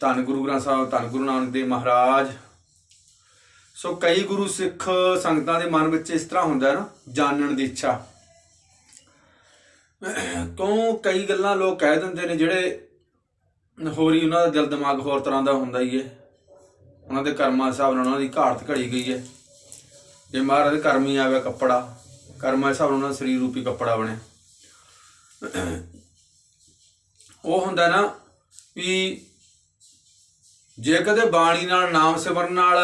ਧੰਨ ਗੁਰੂ ਗ੍ਰੰਥ ਸਾਹਿਬ, ਧੰਨ ਗੁਰੂ ਨਾਨਕ ਦੇਵ ਮਹਾਰਾਜ। ਸੋ ਕਈ ਗੁਰੂ ਸਿੱਖ ਸੰਗਤਾਂ ਦੇ ਮਨ ਵਿੱਚ ਇਸ ਤਰ੍ਹਾਂ ਹੁੰਦਾ ਨਾ, ਜਾਣਨ ਦੀ ਇੱਛਾ। ਕਿਉਂ ਕਈ ਗੱਲਾਂ ਲੋਕ ਕਹਿ ਦਿੰਦੇ ਨੇ ਜਿਹੜੇ ਹੋਰੀ ਉਹਨਾਂ ਦਾ ਦਿਲ ਦਿਮਾਗ ਹੋਰ ਤਰ੍ਹਾਂ ਦਾ ਹੁੰਦਾ ਹੀ ਹੈ। ਉਹਨਾਂ ਦੇ ਕਰਮਾਂ ਦੇ ਹਿਸਾਬ ਨਾਲ ਉਹਨਾਂ ਦੀ ਘਾਟ ਘੜੀ ਗਈ ਹੈ। ਜੇ ਮਹਾਰਾਜ ਦੇ ਕਰਮ ਹੀ ਆਵੇ ਕੱਪੜਾ, ਕਰਮਾਂ ਦੇ ਹਿਸਾਬ ਨਾਲ ਉਹਨਾਂ ਦਾ ਸਰੀਰ ਰੂਪੀ ਕੱਪੜਾ ਬਣਿਆ। ਉਹ ਹੁੰਦਾ ਨਾ ਵੀ ਜੇ ਕਦੇ ਬਾਣੀ ਨਾਲ ਨਾਮ ਸਿਮਰਨ ਨਾਲ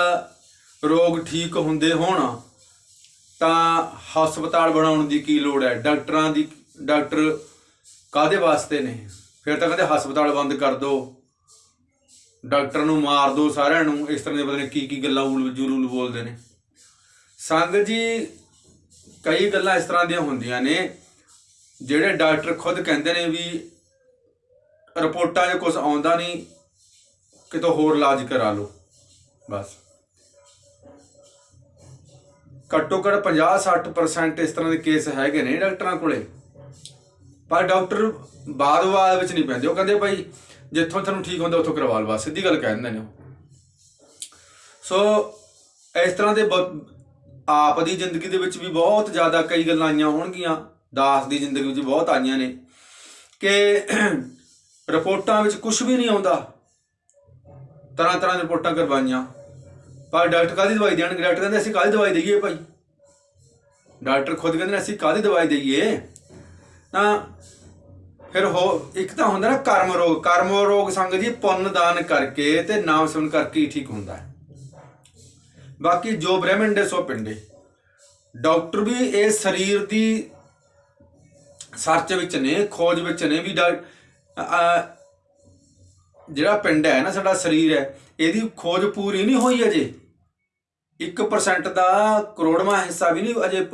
ਰੋਗ ਠੀਕ ਹੁੰਦੇ ਹੋਣ, ਤਾਂ ਹਸਪਤਾਲ ਬਣਾਉਣ ਦੀ ਕੀ ਲੋੜ ਹੈ? ਡਾਕਟਰਾਂ ਦੀ, ਡਾਕਟਰ ਕਾਦੇ ਵਾਸਤੇ ਨੇ? ਫਿਰ ਤਾਂ ਕਹਿੰਦੇ ਹਸਪਤਾਲ ਬੰਦ ਕਰ ਦਿਓ ਡਾਕਟਰ ਨੂੰ ਮਾਰ ਦਿਓ ਸਾਰਿਆਂ ਨੂੰ। ਇਸ ਤਰ੍ਹਾਂ ਦੇ ਪਤਾ ਨਹੀਂ ਕੀ ਕੀ ਗੱਲਾਂ ਉਲ ਜੁਲੂਲ ਬੋਲਦੇ ਨੇ। ਸੰਗ ਜੀ, ਕਈ ਗੱਲਾਂ ਇਸ ਤਰ੍ਹਾਂ ਦੀਆਂ ਹੁੰਦੀਆਂ ਨੇ, ਜਿਹੜੇ ਡਾਕਟਰ ਖੁਦ ਕਹਿੰਦੇ ਨੇ ਵੀ ਰਿਪੋਰਟਾਂ 'ਚ ਕੁਝ ਆਉਂਦਾ ਨਹੀਂ। ਕਿਤੋਂ ਹੋਰ ਇਲਾਜ ਕਰਾ ਲਓ। ਬਸ। ਘੱਟੋ ਘੱਟ 50-60% ਇਸ ਤਰ੍ਹਾਂ ਦੇ ਕੇਸ ਹੈਗੇ ਨੇ ਡਾਕਟਰਾਂ ਕੋਲੇ। ਪਰ ਡਾਕਟਰ ਬਾਅਦ ਬਾਅਦ ਵਿੱਚ ਨਹੀਂ ਪੈਂਦੇ। ਉਹ ਕਹਿੰਦੇ ਭਾਈ ਜਿੱਥੋਂ ਤੁਹਾਨੂੰ ਠੀਕ ਹੁੰਦਾ, ਉੱਥੋਂ ਕਰਵਾ ਲਓ। ਬਸ, ਸਿੱਧੀ ਗੱਲ ਕਹਿ ਦਿੰਦੇ ਨੇ ਉਹ। ਸੋ, ਇਸ ਤਰ੍ਹਾਂ ਦੇ ਬ- ਆਪ ਦੀ ਜ਼ਿੰਦਗੀ ਦੇ ਵਿੱਚ ਵੀ ਬਹੁਤ ਜ਼ਿਆਦਾ ਕਈ ਗੱਲਾਂ ਆਈਆਂ ਹੋਣਗੀਆਂ। ਦਾਸ ਦੀ ਜ਼ਿੰਦਗੀ ਵਿੱਚ ਬਹੁਤ ਆਈਆਂ ਨੇ। ਕਿ ਰਿਪੋਰਟਾਂ ਵਿੱਚ ਕੁਝ ਵੀ ਨਹੀਂ ਆਉਂਦਾ। ਤਰ੍ਹਾਂ ਤਰ੍ਹਾਂ ਦੀ ਰਿਪੋਰਟਾਂ ਕਰਵਾਈਆਂ। ਪਰ ਡਾਕਟਰ ਕਾਹਦੀ ਦਵਾਈ ਦੇਣਗੇ? ਡਾਕਟਰ ਕਹਿੰਦੇ ਅਸੀਂ ਕਾਹਦੀ ਦਵਾਈ ਦਈਏ ਭਾਈ? ਡਾਕਟਰ ਖੁਦ ਕਹਿੰਦੇ ਅਸੀਂ ਕਾਹਦੀ ਦਵਾਈ ਦਈਏ? ਤਾਂ ਫਿਰ ਹੋ, ਇੱਕ ਤਾਂ ਹੁੰਦਾ ਨਾ ਕਰਮ ਰੋਗ। ਕਰਮ ਰੋਗ ਸੰਗ ਜੀ ਪੁੰਨ ਦਾਨ ਕਰਕੇ ਤੇ ਨਾਮ ਸਿਮਰਨ ਕਰਕੇ ਹੀ ਠੀਕ ਹੁੰਦਾ ਹੈ। ਬਾਕੀ ਜੋ ਬ੍ਰਹਮੰਡੇ ਸੋ ਪਿੰਡੇ ਡਾਕਟਰ ਵੀ ਇਹ ਸਰੀਰ ਦੀ ਸਰਚ ਵਿੱਚ ਨੇ, ਖੋਜ ਵਿੱਚ ਨੇ ਵੀ ਜਿਹੜਾ ਪਿੰਡ ਹੈ ਨਾ, ਸਾਡਾ ਸਰੀਰ ਹੈ, ਇਹਦੀ ਖੋਜ ਪੂਰੀ ਨਹੀਂ ਹੋਈ ਅਜੇ। 1% ਦਾ ਕਰੋੜਵਾਂ ਹਿੱਸਾ ਵੀ ਨਹੀਂ ਅਜੇ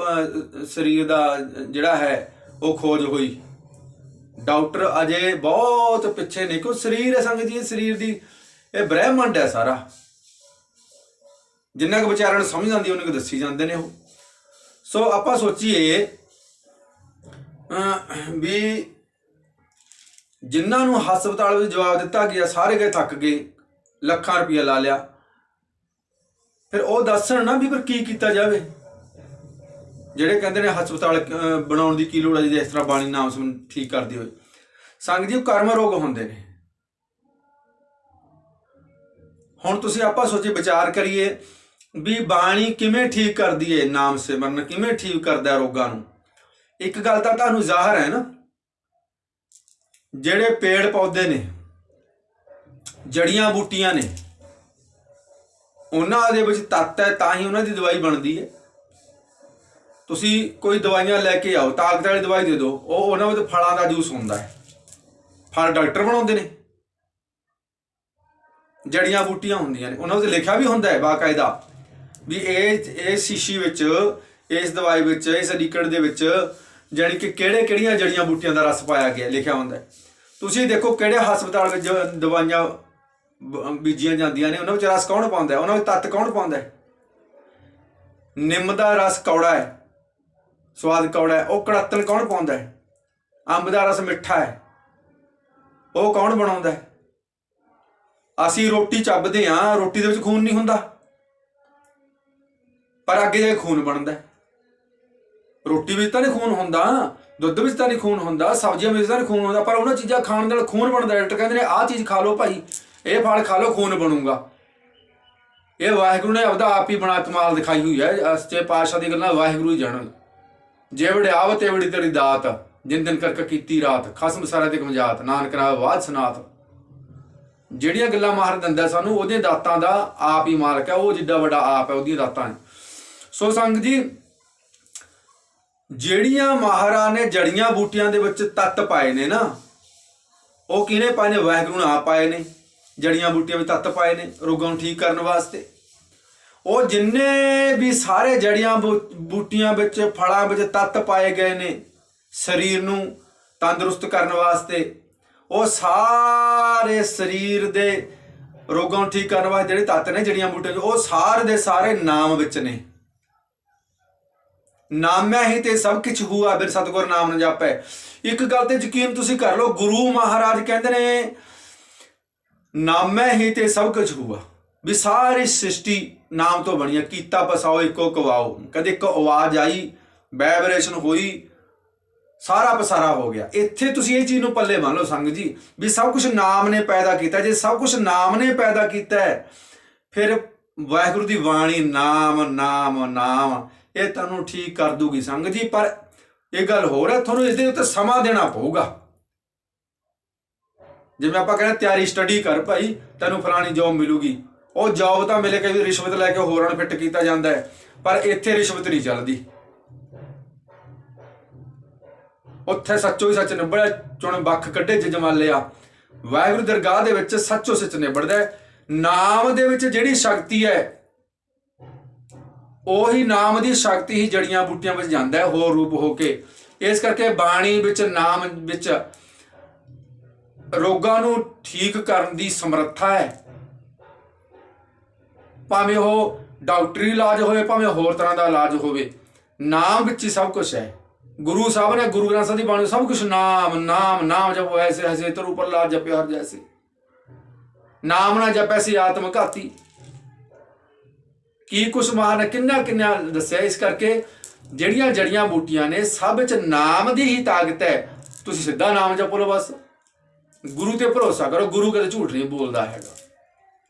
ਸਰੀਰ ਦਾ ਜਿਹੜਾ ਹੈ, ਉਹ ਖੋਜ ਹੋਈ। ਡਾਕਟਰ ਅਜੇ ਬਹੁਤ ਪਿੱਛੇ ਨੇ, ਕਿਉਂ ਸਰੀਰ ਹੈ ਸੰਗਤ ਜੀ ਇਹ ਸਰੀਰ ਦੀ, ਇਹ ਬ੍ਰਹਿਮੰਡ ਹੈ ਸਾਰਾ। ਜਿੰਨਾ ਕੁ ਵਿਚਾਰਾਂ ਨੂੰ ਸਮਝ ਆਉਂਦੀ, ਉਹਨਾਂ ਕੁ ਦੱਸੀ ਜਾਂਦੇ ਨੇ ਉਹ। ਸੋ ਆਪਾਂ ਸੋਚੀਏ ਵੀ ਜਿਨ੍ਹਾਂ ਨੂੰ ਹਸਪਤਾਲ ਵਿੱਚ ਜਵਾਬ ਦਿੱਤਾ ਗਿਆ, ਸਾਰੇ ਗਏ, ਥੱਕ ਗਏ, ਲੱਖਾਂ ਰੁਪਇਆ ਲਾ ਲਿਆ। ਫਿਰ ਉਹ ਦੱਸਣ ਨਾ ਵੀ ਫਿਰ ਕੀ ਕੀਤਾ ਜਾਵੇ। ਜਿਹੜੇ ਕਹਿੰਦੇ ਨੇ ਹਸਪਤਾਲ ਬਣਾਉਣ ਦੀ ਕੀ ਲੋੜ ਹੈ ਜੇ ਇਸ ਤਰ੍ਹਾਂ ਬਾਣੀ ਨਾਮ ਸੁਣ ਠੀਕ ਕਰਦੀ ਹੋਏ। ਸੰਗ ਜੀ, ਉਹ ਕਰਮ ਰੋਗ ਹੁੰਦੇ ਨੇ। ਹੁਣ ਤੁਸੀਂ ਆਪਾਂ ਸੋਚੀ ਵਿਚਾਰ ਕਰੀਏ ਵੀ ਬਾਣੀ ਕਿਵੇਂ ਠੀਕ ਕਰਦੀ ਏ ਨਾਮ ਸਿਮਰਨ, ਕਿਵੇਂ ਠੀਕ ਕਰਦਾ ਰੋਗਾਂ ਨੂੰ। ਇੱਕ ਗੱਲ ਤਾਂ ਤੁਹਾਨੂੰ ਜ਼ਾਹਰ ਹੈ ਨਾ ਜਿਹੜੇ ਪੇੜ ਪੌਦੇ ਨੇ, ਜੜੀਆਂ ਬੂਟੀਆਂ ਨੇ, ਉਹਨਾਂ ਦੇ ਵਿੱਚ ਤੱਤ ਹੈ, ਤਾਂ ਹੀ ਉਹਨਾਂ ਦੀ ਦਵਾਈ ਬਣਦੀ ਹੈ। ਤੁਸੀਂ ਕੋਈ ਦਵਾਈਆਂ ਲੈ ਕੇ ਆਓ, ਤਾਕਤ ਵਾਲੀ ਦਵਾਈ ਦੇ ਦਿਓ, ਉਹ ਉਹਨਾਂ ਵਿੱਚ ਫਲਾਂ ਦਾ ਜੂਸ ਹੁੰਦਾ ਹੈ। ਫਲ ਡਾਕਟਰ ਬਣਾਉਂਦੇ ਨੇ। ਜੜੀਆਂ ਬੂਟੀਆਂ ਹੁੰਦੀਆਂ ਨੇ। ਉਹਨਾਂ ਵਿੱਚ ਲਿਖਿਆ ਵੀ ਹੁੰਦਾ ਹੈ ਬਾਕਾਇਦਾ ਵੀ ਇਹ ਇਹ ਸ਼ੀਸ਼ੀ ਵਿੱਚ, ਇਸ ਦਵਾਈ ਵਿੱਚ, ਇਸ ਅਲੀਕੜ ਦੇ ਵਿੱਚ ਜਾਣੀ ਕਿ ਕਿਹੜੇ ਕਿਹੜੀਆਂ ਜੜੀਆਂ ਬੂਟੀਆਂ ਦਾ ਰਸ ਪਾਇਆ ਗਿਆ, ਲਿਖਿਆ ਹੁੰਦਾ ਹੈ। ਤੁਸੀਂ ਦੇਖੋ ਕਿਹੜੇ ਹਸਪਤਾਲ ਵਿੱਚ ਜੋ ਦਵਾਈਆਂ ਬੀਜੀਆਂ ਜਾਂਦੀਆਂ ਨੇ, ਉਹਨਾਂ ਵਿੱਚ ਰਸ ਕੌਣ ਪਾਉਂਦਾ ਹੈ? ਉਹਨਾਂ ਵਿੱਚ ਤੱਤ ਕੌਣ ਪਾਉਂਦਾ ਹੈ? ਨਿੰਮ ਦਾ ਰਸ ਕੌੜਾ ਹੈ, ਸਵਾਦ ਕੌੜਾ ਹੈ, ਉਹ ਕੜੱਤਣ ਕੌਣ ਪਾਉਂਦਾ ਹੈ? ਅੰਬ ਦਾ ਰਸ ਮਿੱਠਾ ਹੈ, ਉਹ ਕੌਣ ਬਣਾਉਂਦਾ ਹੈ? ਅਸੀਂ ਰੋਟੀ ਚੱਬਦੇ ਆਂ ਰੋਟੀ ਦੇ ਵਿੱਚ ਖੂਨ ਨਹੀਂ ਹੁੰਦਾ। ਪਰ ਅੱਗੇ ਜਾ ਕੇ ਖੂਨ ਬਣਦਾ ਹੈ। ਰੋਟੀ ਵਿੱਚ ਤਾਂ ਨਹੀਂ ਖੂਨ ਹੁੰਦਾ, ਦੁੱਧ ਵਿੱਚ ਤਾਂ ਨਹੀਂ ਖੂਨ ਹੁੰਦਾ, ਸਬਜ਼ੀਆਂ ਵਿੱਚ ਤਾਂ ਨਹੀਂ ਖੂਨ ਹੁੰਦਾ, ਪਰ ਉਹਨਾਂ ਚੀਜ਼ਾਂ ਖਾਣ ਨਾਲ ਖੂਨ ਬਣਦਾ, ਡਾਕਟਰ ਕਹਿੰਦੇ ਨੇ, ਆਹ ਚੀਜ਼ ਖਾ ਲਓ ਭਾਈ, ਇਹ ਫਲ ਖਾ ਲਓ, ਖੂਨ ਬਣੂਗਾ। ਇਹ ਵਾਹਿਗੁਰੂ ਨੇ ਆਪਦਾ ਆਪ ਹੀ ਬਣਾ ਕਮਾਲ ਦਿਖਾਈ ਹੋਈ ਹੈ ਅਸਚੇ ਪਾਸ਼ਾ ਦੀ ਗੱਲਾਂ ਵਾਹਿਗੁਰੂ ਹੀ ਜਾਣਨ। ਜੇ ਵੜਿਆਵ ਤੇ ਵੜੀ ਤੇਰੀ ਦਾਤ, ਜਿਨ ਦਿਨ ਕਰਕੇ ਕੀਤੀ ਰਾਤ, ਖਸਮ ਸਾਰਾ ਤੇ ਕਮਜਾਤ, ਨਾਨਕ ਰਾਹ ਬਾਦ ਸਨਾਤ। ਜਿਹੜੀਆਂ ਗੱਲਾਂ ਮਾਹਰ ਦਿੰਦਾ ਸਾਨੂੰ ਉਹਦੇ ਦਾਤਾਂ ਦਾ ਆਪ ਹੀ ਮਾਲਕ ਹੈ, ਉਹ ਜਿੱਡਾ ਵੱਡਾ ਆਪ ਹੈ, ਉਹਦੀਆਂ ਦਾਤਾਂ ਨੇ। ਸੋ ਸੰਗ ਜੀ ਜਿਹੜੀਆਂ ਮਹਾਰਾ ਨੇ ਜੜੀਆਂ ਬੂਟੀਆਂ ਦੇ ਵਿੱਚ ਤੱਤ ਪਾਏ ਨੇ ਨਾ, ਉਹ ਕਿਹਨੇ ਪਾਏ ਨੇ? ਵਾਹਿਗੁਰੂ ਨੇ ਆਪ ਪਾਏ ਨੇ। ਜੜੀਆਂ ਬੂਟੀਆਂ ਵਿੱਚ ਤੱਤ ਪਾਏ ਨੇ, ਰੋਗਾਂ ਨੂੰ ਠੀਕ ਕਰਨ ਵਾਸਤੇ। ਉਹ ਜਿੰਨੇ ਵੀ ਸਾਰੇ ਜੜੀਆਂ ਬੂ- ਬੂਟੀਆਂ ਵਿੱਚ, ਫਲਾਂ ਵਿੱਚ ਤੱਤ ਪਾਏ ਗਏ ਨੇ, ਸਰੀਰ ਨੂੰ ਤੰਦਰੁਸਤ ਕਰਨ ਵਾਸਤੇ, ਉਹ ਸਾਰੇ ਸਰੀਰ ਦੇ ਰੋਗਾਂ ਨੂੰ ਠੀਕ ਕਰਨ ਵਾਸਤੇ ਜਿਹੜੇ ਤੱਤ ਨੇ ਜੜੀਆਂ ਬੂਟੀਆਂ 'ਚ ਉਹ ਸਾਰੇ ਦੇ ਸਾਰੇ ਨਾਮ ਵਿੱਚ ਨੇ। ਨਾਮੈ ਹੀ ਤੇ ਸਭ ਕੁਝ ਹੂਆ ਬਿਨ ਸਤਗੁਰ ਨਾਮ ਨ ਜਾਪੈ। ਇੱਕ ਗੱਲ ਤੇ ਯਕੀਨ ਤੁਸੀਂ ਕਰ ਲਓ, ਗੁਰੂ ਮਹਾਰਾਜ ਕਹਿੰਦੇ ਨੇ, ਨਾਮੈ ਹੀ ਤੇ ਸਭ ਕੁਝ ਹੂਆ। ਵੀ ਸਾਰੀ ਸ੍ਰਿਸ਼ਟੀ ਨਾਮ ਤੋਂ ਬਣੀ ਹੈ ਕੀਤਾ ਪਸਾਓ, ਇੱਕੋ ਕਵਾਓ। ਕਦੇ ਇੱਕ ਆਵਾਜ਼ ਆਈ ਵਾਈਬ੍ਰੇਸ਼ਨ ਹੋਈ, ਸਾਰਾ ਪਸਾਰਾ ਹੋ ਗਿਆ। ਇੱਥੇ ਤੁਸੀਂ ਇਹ ਚੀਜ਼ ਨੂੰ ਪੱਲੇ ਮੰਨ ਲਓ ਸੰਗ ਜੀ, ਵੀ ਸਭ ਕੁਝ ਨਾਮ ਨੇ ਪੈਦਾ ਕੀਤਾ। ਜੇ ਸਭ ਕੁਝ ਨਾਮ ਨੇ ਪੈਦਾ ਕੀਤਾ, ਫਿਰ ਵਾਹਿਗੁਰੂ ਦੀ ਬਾਣੀ, ਨਾਮ ਨਾਮ ਨਾਮ। ਇਹ ਤੁਹਾਨੂੰ ਠੀਕ ਕਰ ਦੂਗੀ ਸੰਗ ਜੀ, ਪਰ ਇਹ ਗੱਲ ਹੋਰ ਹੈ, ਤੁਹਾਨੂੰ ਇਸ ਦੇ ਉੱਤੇ ਸਮਾਂ ਦੇਣਾ ਪਊਗਾ। ਜਿਵੇਂ ਆਪਾਂ ਕਹਿੰਦੇ ਤਿਆਰੀ ਸਟੱਡੀ ਕਰ ਭਾਈ, ਤੈਨੂੰ ਫਲਾਣੀ ਜੌਬ ਮਿਲੂਗੀ। ਉਹ ਜੌਬ ਤਾਂ ਮਿਲੇ ਕਈ ਰਿਸ਼ਵਤ ਲੈ ਕੇ ਹੋਰਾਂ ਨੂੰ ਫਿੱਟ ਕੀਤਾ ਜਾਂਦਾ ਹੈ, ਪਰ ਇੱਥੇ ਰਿਸ਼ਵਤ ਨਹੀਂ ਚੱਲਦੀ। ਉੱਥੇ ਸੱਚੋ ਹੀ ਸੱਚ ਨਿਬੜਿਆ ਚੁਣ ਬੱਖ ਕੱਢੇ ਜਜਮਾਲਿਆ ਵਾਹਿਗੁਰੂ ਦਰਗਾਹ ਦੇ ਵਿੱਚ ਸੱਚੋ ਸੱਚ ਨਿਬੜਦਾ ਨਾਮ ਦੇ ਵਿੱਚ ਜਿਹੜੀ ਸ਼ਕਤੀ ਹੈ ਉਹੀ ਨਾਮ ਦੀ ਸ਼ਕਤੀ ਹੀ ਜੜੀਆਂ ਬੂਟੀਆਂ ਵਿੱਚ ਜਾਂਦਾ ਹੈ, ਹੋਰ ਰੂਪ ਹੋ ਕੇ। ਇਸ ਕਰਕੇ ਬਾਣੀ ਵਿੱਚ, ਨਾਮ ਵਿੱਚ ਰੋਗਾਂ ਨੂੰ ਠੀਕ ਕਰਨ ਦੀ ਸਮਰੱਥਾ ਹੈ। ਭਾਵੇਂ ਉਹ ਡਾਕਟਰੀ ਇਲਾਜ ਹੋਵੇ, ਭਾਵੇਂ ਹੋਰ ਤਰ੍ਹਾਂ ਦਾ ਇਲਾਜ ਹੋਵੇ, ਨਾਮ ਵਿੱਚ ਹੀ ਸਭ ਕੁਝ ਹੈ। ਗੁਰੂ ਸਾਹਿਬ ਨੇ, ਗੁਰੂ ਗ੍ਰੰਥ ਸਾਹਿਬ ਦੀ ਬਾਣੀ ਸਭ ਕੁਝ ਨਾਮ ਨਾਮ ਨਾਮ ਜਪੋ ਐਸੇ ਐਸੇ ਤਰ ਉਪਰ ਲਾ ਜਪਿ ਹਰ ਜੈਸੇ। ਨਾਮ ਨਾ ਜਪੈ ਸੀ ਆਤਮ ਘਾਤੀ। ਕੀ ਕੁਛ ਮਹਾਨ ਕਿੰਨਾ ਕਿੰਨਾ ਦੱਸਿਆ ਇਸ ਕਰਕੇ, ਜਿਹੜੀਆਂ ਜੜੀਆਂ ਬੂਟੀਆਂ ਨੇ, ਸਭ ਵਿੱਚ ਨਾਮ ਦੀ ਹੀ ਤਾਕਤ ਹੈ। ਤੁਸੀਂ ਸਿੱਧਾ ਨਾਮ ਜਪੋ ਲੋ ਬਸ। ਗੁਰੂ ਤੇ ਭਰੋਸਾ ਕਰੋ, ਗੁਰੂ ਕਦੇ ਝੂਠ ਨਹੀਂ ਬੋਲਦਾ ਹੈਗਾ।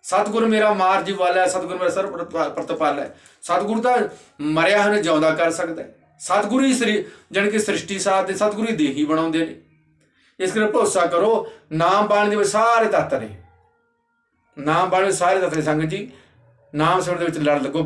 ਸਤਿਗੁਰ ਮੇਰਾ ਮਾਰ ਜੀ ਵਾਲਾ ਹੈ, ਸਤਿਗੁਰ ਮੇਰਾ ਸਰ ਪ੍ਰਤਪਾਲ ਹੈ। ਸਤਿਗੁਰ ਤਾਂ ਮਰਿਆ ਹੋਇਆ ਜਿਉਂਦਾ ਕਰ ਸਕਦਾ ਹੈ। ਸਤਿਗੁਰੂ ਹੀ ਸ੍ਰੀ, ਜਣ ਕਿ ਸ੍ਰਿਸ਼ਟੀ ਸਾਥ ਦੇ ਸਤਿਗੁਰੂ ਹੀ ਦੇਹੀ ਬਣਾਉਂਦੇ ਨੇ। ਇਸ ਕਰਕੇ ਭਰੋਸਾ ਕਰੋ, ਨਾਮ ਬਾਣੀ ਦੇ ਵਿੱਚ ਸਾਰੇ ਤੱਤ ਨੇ। ਨਾਮ ਬਾਣੀ ਸਾਰੇ ਤੱਤ ਨੇ ਸੰਗਤ ਜੀ। ਨਾਮ ਸੁਣਨ ਦੇ ਵਿੱਚ ਲੜ ਲੱਗੋ।